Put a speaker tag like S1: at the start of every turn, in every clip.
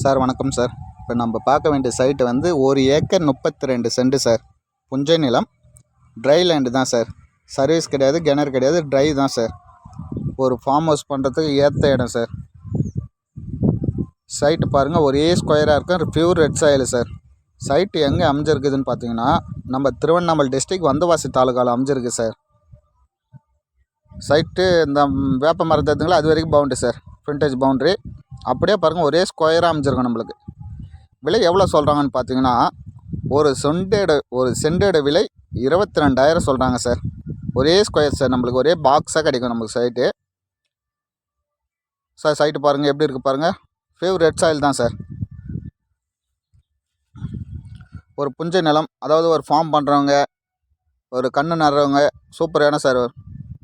S1: Sir வணக்கம் sir. இப்போ நம்ம பார்க்க வேண்டிய சைட்டு வந்து ஒரு ஏக்கர் முப்பத்தி ரெண்டு சென்ட் சார். புஞ்சை நிலம் ட்ரை லேண்டு தான் சார். சர்வீஸ் கிடையாது கிணறு கிடையாது ட்ரை தான் சார். ஒரு ஃபார்ம் ஹவுஸ் பண்ணுறதுக்கு ஏற்ற இடம் சார். சைட்டு பாருங்கள் ஒரே ஸ்கொயராக இருக்கும். Pure red soil sir. Site எங்கே அமைஞ்சிருக்குதுன்னு பார்த்தீங்கன்னா நம்ம திருவண்ணாமலை டிஸ்ட்ரிக் வந்தவாசி தாலுக்காவில் அமைஞ்சிருக்கு சார். சைட்டு இந்த வேப்ப மரத்துங்களா அது வரைக்கும் பவுண்ட்ரி சார். ஃப்ரண்டேஜ் பவுண்ட்ரி அப்படியே பாருங்கள் ஒரே ஸ்கொயராக அமைஞ்சிருக்கும் நம்மளுக்கு. விலை எவ்வளோ சொல்கிறாங்கன்னு பார்த்தீங்கன்னா ஒரு சென்டோட ஒரு சென்டோட விலை இருபத்தி ரெண்டாயிரம் சொல்கிறாங்க சார் ஒரே ஸ்கொயர் சார் நம்மளுக்கு ஒரே பாக்ஸாக கிடைக்கும் நமக்கு சைட்டு சார் சைட்டு பாருங்கள் எப்படி இருக்குது பாருங்கள் ஃபேவரட் சாயில் தான் சார் ஒரு புஞ்சை நிலம் அதாவது ஒரு ஃபார்ம் பண்ணுறவங்க ஒரு கண்ணு நடுறவங்க சூப்பரான சார்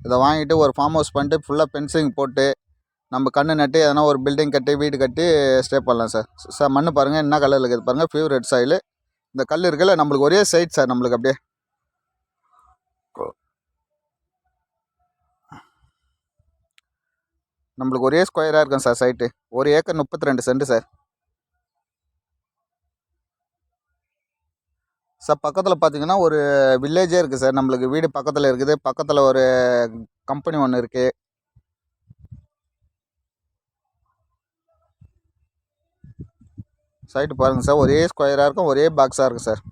S1: இதை வாங்கிட்டு ஒரு ஃபார்ம் ஹவுஸ் பண்ணிட்டு ஃபுல்லாக பென்சிங் போட்டு நம்ம கண்ணு நட்டு எதனா ஒரு பில்டிங் கட்டி வீடு கட்டி ஸ்டே பண்ணலாம் சார் சார் மண் பாருங்கள் என்ன கலரில் இருக்குது பாருங்கள் பியூர் ரெட் சாயில் இந்த கல் இருக்குல்ல நம்மளுக்கு ஒரே சைட் சார் நம்மளுக்கு அப்படியே. நம்மளுக்கு ஒரே ஸ்கொயராக இருக்கும் சார் சைட்டு ஒரு ஏக்கர் முப்பத்தி ரெண்டு சென்ட் சார் சார் பக்கத்தில் பார்த்தீங்கன்னா ஒரு வில்லேஜே இருக்குது சார் நம்மளுக்கு வீடு பக்கத்தில் இருக்குது. பக்கத்தில் ஒரு கம்பெனி ஒன்று இருக்குது சைட்டு பாருங்கள் சார் ஒரே ஸ்கொயராக இருக்கும் ஒரே பாக்ஸாக இருக்கும் சார்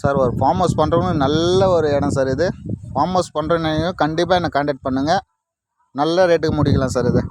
S1: சார் ஒரு ஃபார்ம் ஹவுஸ் பண்ணுறவங்க நல்ல ஒரு இடம் சார் இது. ஃபார்ம் ஹவுஸ் பண்ணுறவங்க கண்டிப்பாக என்னை காண்டாக்ட் பண்ணுங்கள் நல்ல ரேட்டுக்கு முடிக்கலாம் சார் இது.